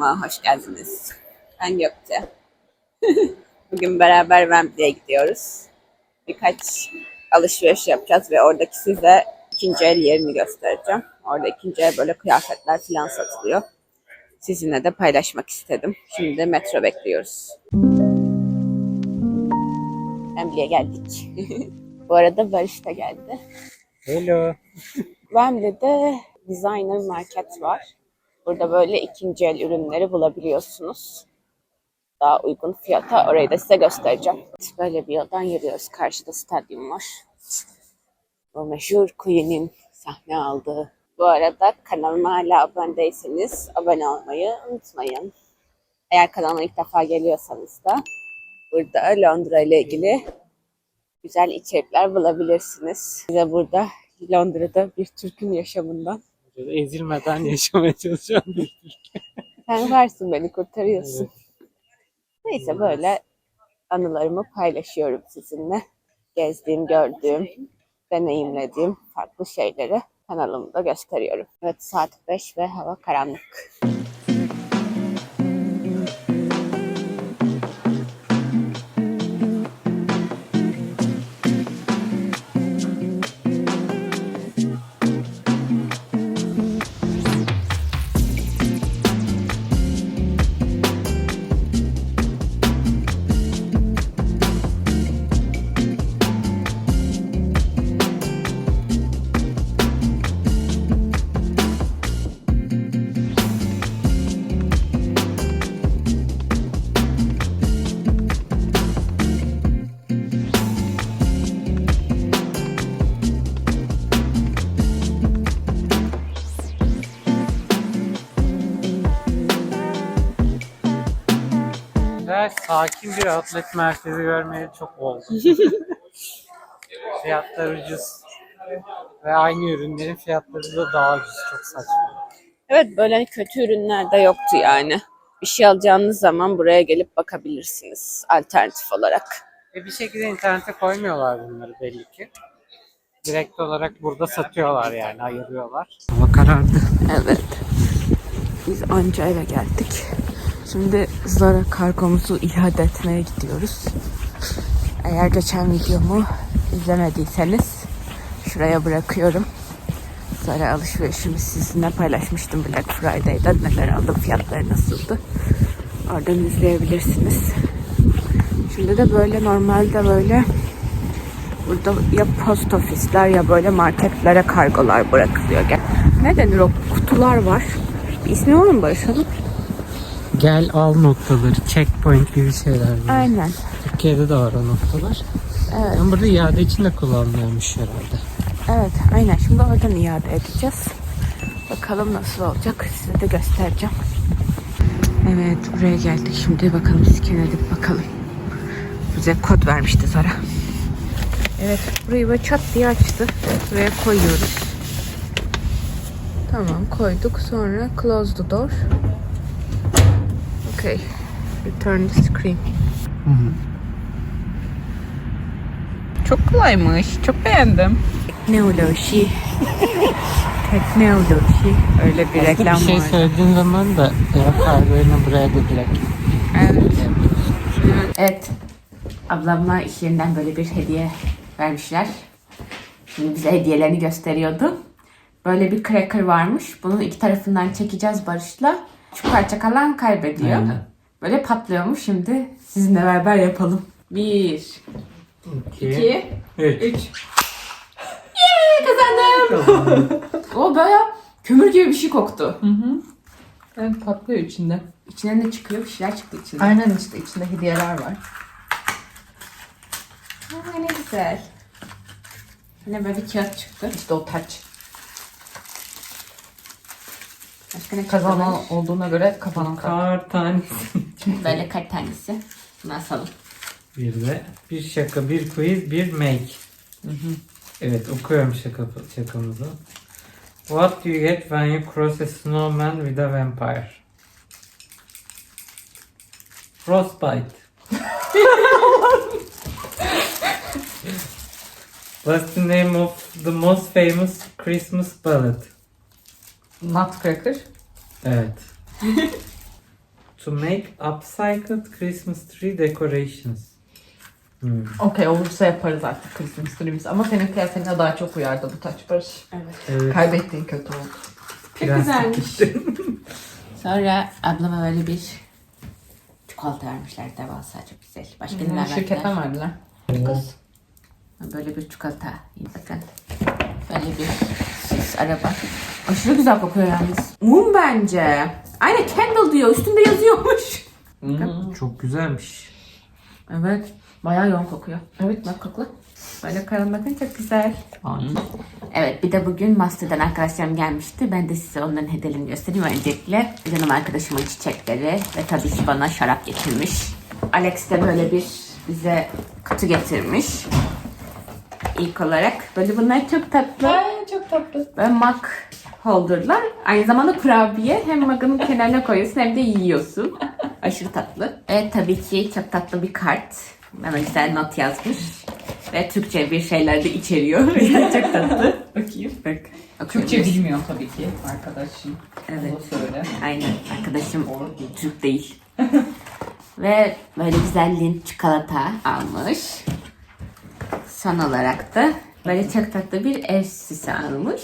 Kanalıma hoş geldiniz. Ben Gökçe. Bugün beraber Wembley'e gidiyoruz. Birkaç alışveriş yapacağız ve oradaki size ikinci el yerini göstereceğim. Orada ikinci el böyle kıyafetler falan satılıyor. Sizinle de paylaşmak istedim. Şimdi de metro bekliyoruz. Wembley'e geldik. Bu arada Barış da geldi. Hello. Wembley'de designer market var. Burada böyle ikinci el ürünleri bulabiliyorsunuz. Daha uygun fiyata orayı da size göstereceğim. Böyle bir yoldan yürüyoruz. Karşıda stadyum var. O meşhur Queen'in sahne aldığı. Bu arada kanalıma hala abone değilseniz abone olmayı unutmayın. Eğer kanalıma ilk defa geliyorsanız da burada Londra ile ilgili güzel içerikler bulabilirsiniz. Size burada Londra'da bir Türk'ün yaşamından. Ezilmeden yaşamaya çalışan bir Sen varsın beni kurtarıyorsun. Neyse böyle anılarımı paylaşıyorum sizinle. Gezdiğim, gördüğüm, deneyimlediğim farklı şeyleri kanalımda gösteriyorum. Evet saat 5 ve hava karanlık. Sakin bir atlet merkezi görmeye çok oldu. Fiyatlar ucuz. Ve aynı ürünlerin fiyatları da daha ucuz. Çok saçma. Evet böyle hani kötü ürünler de yoktu yani. Bir şey alacağınız zaman buraya gelip bakabilirsiniz alternatif olarak. Ve bir şekilde internete koymuyorlar bunları belli ki. Direkt olarak burada satıyorlar yani ayırıyorlar. Hava karardı. Evet. Biz anca eve geldik. Şimdi Zara kargomuzu iade etmeye gidiyoruz. Eğer geçen videomu izlemediyseniz şuraya bırakıyorum. Zara alışverişimi sizinle paylaşmıştım Black Friday'da. Neler aldım, fiyatları nasıldı. Oradan izleyebilirsiniz. Şimdi de böyle normalde böyle burada ya post ofisler ya böyle marketlere kargolar bırakılıyor. Ne denir o kutular var. Bir ismi var mı Barış Hanım? Gel al noktaları, checkpoint gibi şeyler var. Aynen. Türkiye'de de var o noktalar. Evet. Ama burada iade için de kullanılıyormuş herhalde. Evet aynen şimdi oradan iade edeceğiz. Bakalım nasıl olacak size de göstereceğim. Evet buraya geldik şimdi bakalım scan edip bakalım. Bize kod vermişti Zara. Evet burayı böyle çat diye açtı. Buraya koyuyoruz. Tamam koyduk sonra close the door. Okay. Return the screen. Çok kolaymış. Çok beğendim. Teknoloji. Teknoloji. Öyle bir Bir reklam şey var. söylediğin zaman da ya kargolarını buraya da direkt Evet. Evet. Ablamlar iş yerinden böyle bir hediye vermişler. Şimdi bize hediyelerini gösteriyordu. Böyle bir cracker varmış. Bunun iki tarafından çekeceğiz Barış'la. Şu parça kalan kaybediyor. Aynen. Böyle patlıyormuş. Şimdi sizinle beraber yapalım. Bir, iki, üç. üç. Kazandım. o böyle kömür gibi bir şey koktu. Evet patlıyor içinde. İçinden ne çıkıyor? Bir şeyler çıktı içinden. Aynen işte içinde hediyeler var. Aa, ne güzel. Yine böyle bir kağıt çıktı. İşte o taç. Başka ne? Kazanan olduğuna göre kafadan kar. Kar tanesi. Böyle kaç tanesi? Asalım. Bir de bir şaka, bir quiz, bir make. Evet okuyorum şaka, şakamızı. What do you get when you cross a snowman with a vampire? Frostbite. What's the name of the most famous Christmas ballad? Nutcracker. Evet. to make upcycled Christmas tree decorations. Hmm. Okey olursa yaparız artık Christmas tree'miz. Ama senin kıyafetine daha çok uyardı bu taç Barış. Evet. Evet. Kaybettiğin kötü oldu. Çok güzelmiş. Sonra ablama böyle bir çikolata vermişler devasa çok güzel. Başka neler verdiler? Şirketten verdiler. Kız. Böyle bir çikolata. Bakın. Böyle bir süs araba. Aşırı güzel kokuyor yalnız. Mum bence. Aynen candle diyor. Üstünde yazıyormuş. Çok güzelmiş. Evet. Bayağı yoğun kokuyor. Evet bak kokla. Böyle karın bakın çok güzel. Evet bir de bugün Master'dan arkadaşlarım gelmişti. Ben de size onların hediyelerini göstereyim öncelikle. Canım arkadaşımın çiçekleri ve tabii ki bana şarap getirmiş. Alex de böyle bir bize kutu getirmiş. İlk olarak. Böyle bunlar çok tatlı. Tatlı. Böyle mug holder'lar. Aynı zamanda kurabiye. Hem mug'ın kenarına koyuyorsun hem de yiyorsun. Aşırı tatlı. Ve tabii ki çok tatlı bir kart. Bana güzel not yazmış. Ve Türkçe bir şeyler de içeriyor. Yani çok tatlı. Bakayım. Bak. Türkçe bilmiyor tabii ki arkadaşım. Evet. Onu söyle. Aynen. Arkadaşım Türk değil. Ve böyle güzel lint çikolata almış. Son olarak da böyle çok tatlı bir ev süsü almış.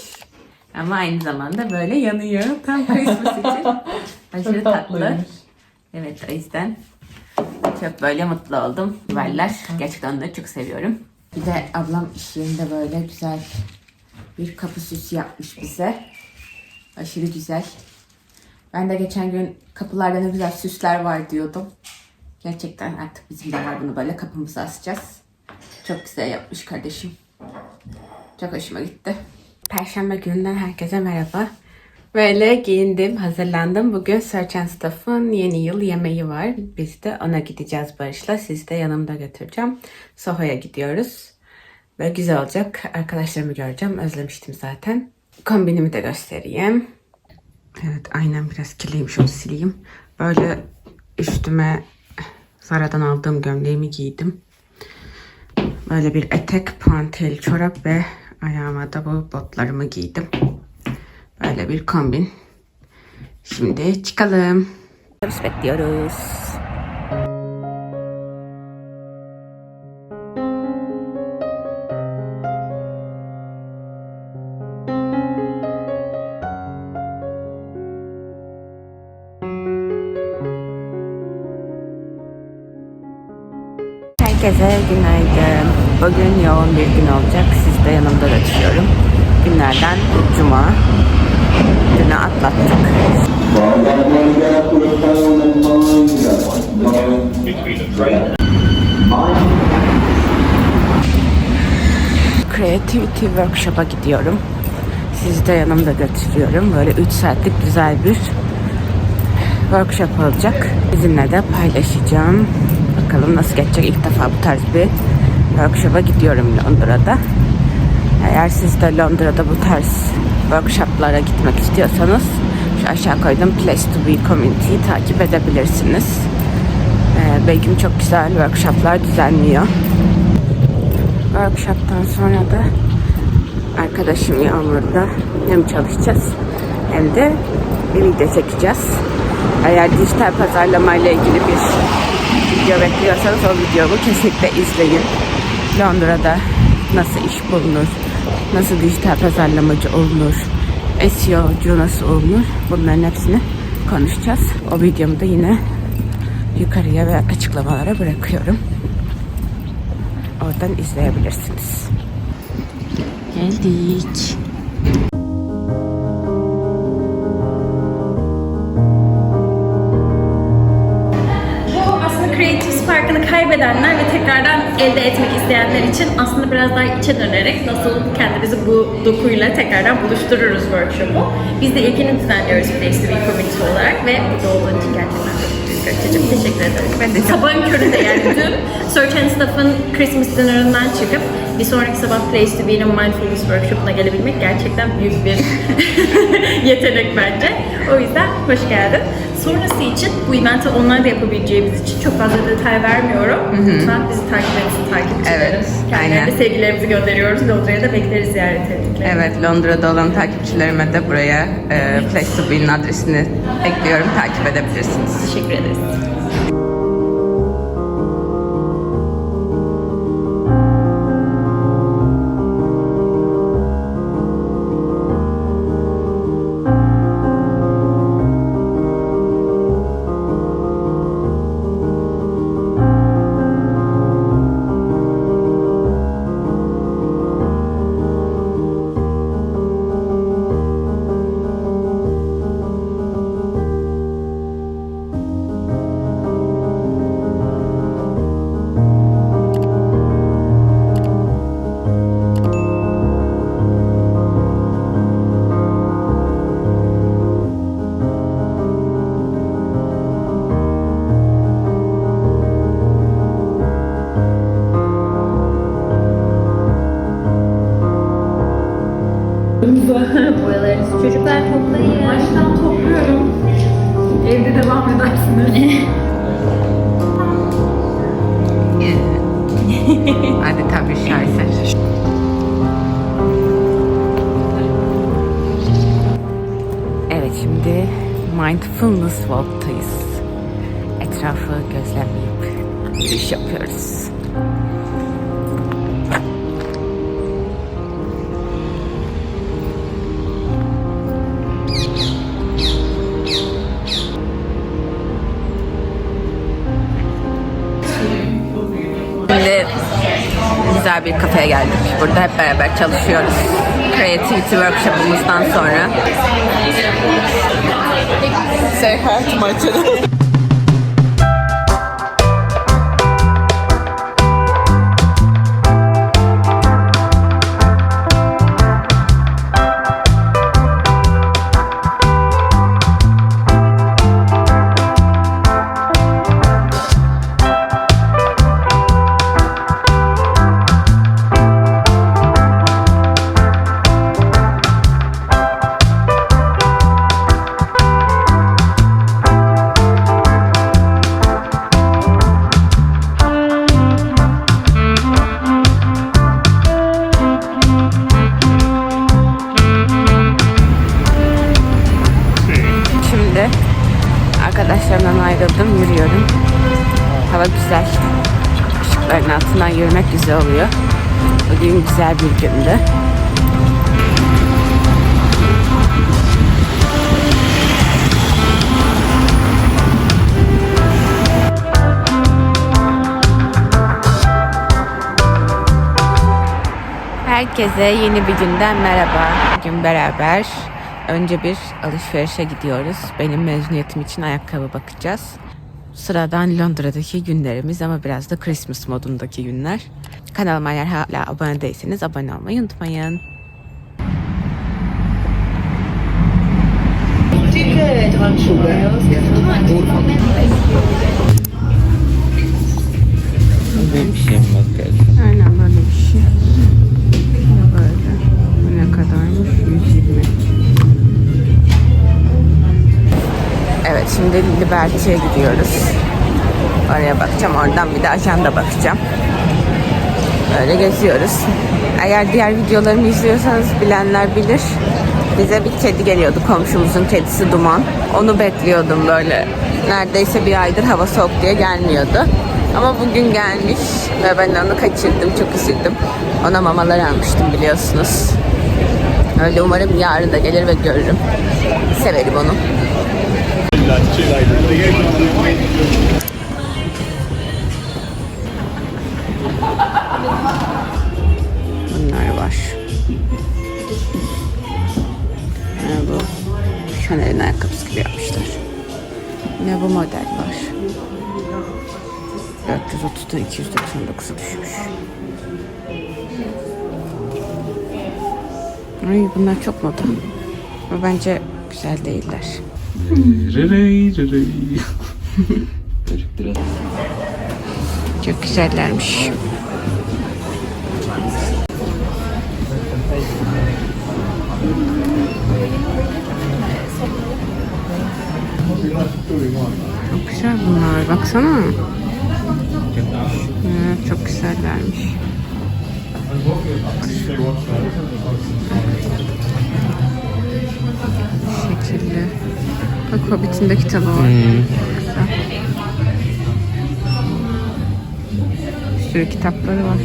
Ama aynı zamanda böyle yanıyor. Tam Christmas için. Aşırı tatlı. Evet o yüzden çok böyle mutlu oldum. Verler. Gerçekten onları çok seviyorum. Bir de ablam iş yerinde böyle güzel bir kapı süsü yapmış bize. Aşırı güzel. Ben de geçen gün kapılarda ne güzel süsler var diyordum. Gerçekten artık bizim de var bunu böyle kapımıza asacağız. Çok güzel yapmış kardeşim. Çok hoşuma gitti. Perşembe gününden herkese merhaba. Böyle giyindim, hazırlandım. Bugün Search and Stuff'ın yeni yıl yemeği var. Biz de ona gideceğiz Barış'la. Sizi de yanımda götüreceğim. Soho'ya gidiyoruz. Ve güzel olacak. Arkadaşlarımı göreceğim. Özlemiştim zaten. Kombinimi de göstereyim. Evet aynen biraz kirliymiş onu sileyim. Böyle üstüme Zara'dan aldığım gömleğimi giydim. Böyle bir etek, puantiyeli çorap ve ayağıma da bu botlarımı giydim. Böyle bir kombin. Şimdi çıkalım. Bekliyoruz. Herkese günaydın. Bugün yoğun bir gün olacak. Siz de yanımda götürüyorum. Günlerden Cuma. Dünü atlattık. Creativity Workshop'a gidiyorum. Sizi de yanımda götürüyorum. Böyle 3 saatlik güzel bir workshop olacak. Sizinle de paylaşacağım. Bakalım nasıl geçecek. İlk defa bu tarz bir workshop'a gidiyorum Londra'da. Eğer siz de Londra'da bu tarz workshoplara gitmek istiyorsanız şu aşağı koydum Place to Be Community'yi takip edebilirsiniz. Ee, Begüm çok güzel workshoplar düzenliyor. Workshop'tan sonra da arkadaşım Yağmur'da hem çalışacağız hem de bir video çekeceğiz. Eğer dijital pazarlama ile ilgili bir video bekliyorsanız o videomu kesinlikle izleyin. Londra'da nasıl iş bulunur, nasıl dijital pazarlamacı olunur, SEO'cu nasıl olunur bunların hepsini konuşacağız. O videomu da yine yukarıya ve açıklamalara bırakıyorum. Oradan izleyebilirsiniz. Geldik. Spark'ını kaybedenler ve tekrardan elde etmek isteyenler için aslında biraz daha içe dönerek nasıl kendimizi bu dokuyla tekrardan buluştururuz workshop'u. Biz de ilkini düzenliyoruz Place to Community olarak ve burada olduğun için gerçekten çok Gökçe'cim teşekkür ederim. Ben de Sabahın köründe yani dün Search and Stuff'ın Christmas dinner'ından çıkıp bir sonraki sabah Place to Be'nin Mindfulness Workshop'una gelebilmek gerçekten büyük bir yetenek bence. O yüzden hoş geldin. Sonrası için bu eventi onlar da yapabileceğimiz için çok fazla detay vermiyorum. Lütfen bizi takip etsin takipçilerimiz. Evet, Kendilerine aynen. sevgilerimizi gönderiyoruz. Londra'ya da bekleriz ziyaret ettiklerini. Evet Londra'da olan takipçilerime de buraya e, Place to Be'nin adresini ekliyorum. Takip edebilirsiniz. Teşekkür ederiz. Mindfulness Walk'tayız. Etrafı gözlemleyip yürüyüş yapıyoruz. Şimdi güzel bir kafeye geldik. Burada hep beraber çalışıyoruz. Creativity workshop'ımızdan sonra. Say hi to my channel. Güzel oluyor. Bugün güzel bir gündü. Herkese yeni bir günden merhaba. Bugün beraber önce bir alışverişe gidiyoruz. Benim mezuniyetim için ayakkabı bakacağız. Sıradan Londra'daki günlerimiz ama biraz da Christmas modundaki günler. Kanalıma eğer hala abone değilseniz abone olmayı unutmayın. Bir şimdi Liberty'ye gidiyoruz. Oraya bakacağım. Oradan bir de ajanda bakacağım. Böyle geziyoruz. Eğer diğer videolarımı izliyorsanız bilenler bilir. Bize bir kedi geliyordu. Komşumuzun kedisi Duman. Onu bekliyordum böyle. Neredeyse bir aydır hava soğuk diye gelmiyordu. Ama bugün gelmiş ve ben onu kaçırdım. Çok üzüldüm. Ona mamalar almıştım biliyorsunuz. Öyle umarım yarın da gelir ve görürüm. Severim onu. Bunlar var. Ha, bu Chanel'in ayakkabısı gibi yapmışlar. Yine bu model var. 430'dan 299'a düşmüş. Ay bunlar çok moda. Ama bence güzel değiller. Rırıy rırıy. Çok güzellermiş. Çok güzel bunlar. Baksana. Evet, çok güzellermiş. Bak Hobbit'in de kitabı var. Güzel. Bir sürü kitapları var.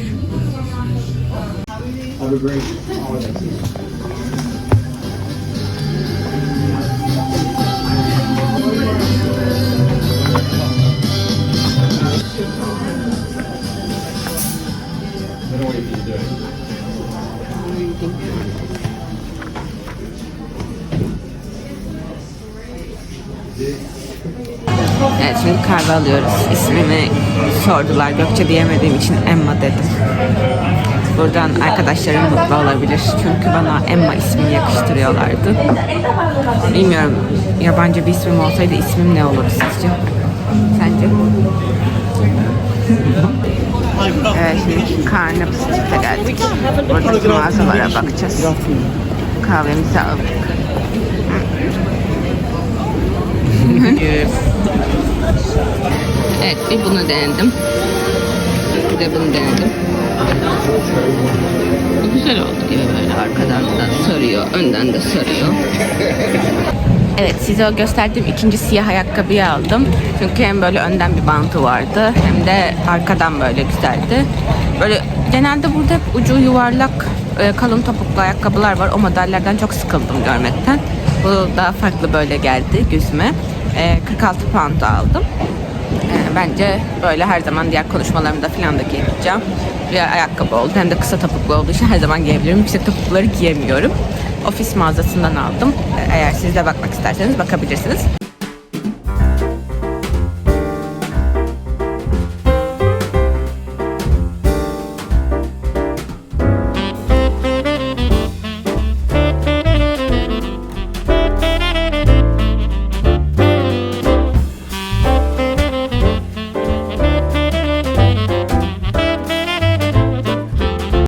Evet şimdi kahve alıyoruz. İsmini sordular. Gökçe diyemediğim için Emma dedim. Buradan arkadaşlarım mutlu olabilir. Çünkü bana Emma ismini yakıştırıyorlardı. Bilmiyorum yabancı bir ismim olsaydı ismim ne olurdu sizce? Sence? Evet şimdi karnı geldik. Buradaki mağazalara bakacağız. Kahvemizi aldık. Evet bir bunu denedim. Bir de bunu denedim. Bu güzel oldu gibi böyle arkadan da sarıyor, önden de sarıyor. Evet size o gösterdiğim ikinci siyah ayakkabıyı aldım. Çünkü hem böyle önden bir bantı vardı hem de arkadan böyle güzeldi. Böyle genelde burada hep ucu yuvarlak e, kalın topuklu ayakkabılar var. O modellerden çok sıkıldım görmekten. Bu daha farklı böyle geldi gözüme. E, 46 pound aldım. E, bence böyle her zaman diğer konuşmalarımda falan da giyebileceğim. Bir ayakkabı oldu hem de kısa topuklu olduğu için her zaman giyebilirim. Yüksek topukluları giyemiyorum. Ofis mağazasından aldım. E, Eğer siz de bakmak isterseniz bakabilirsiniz.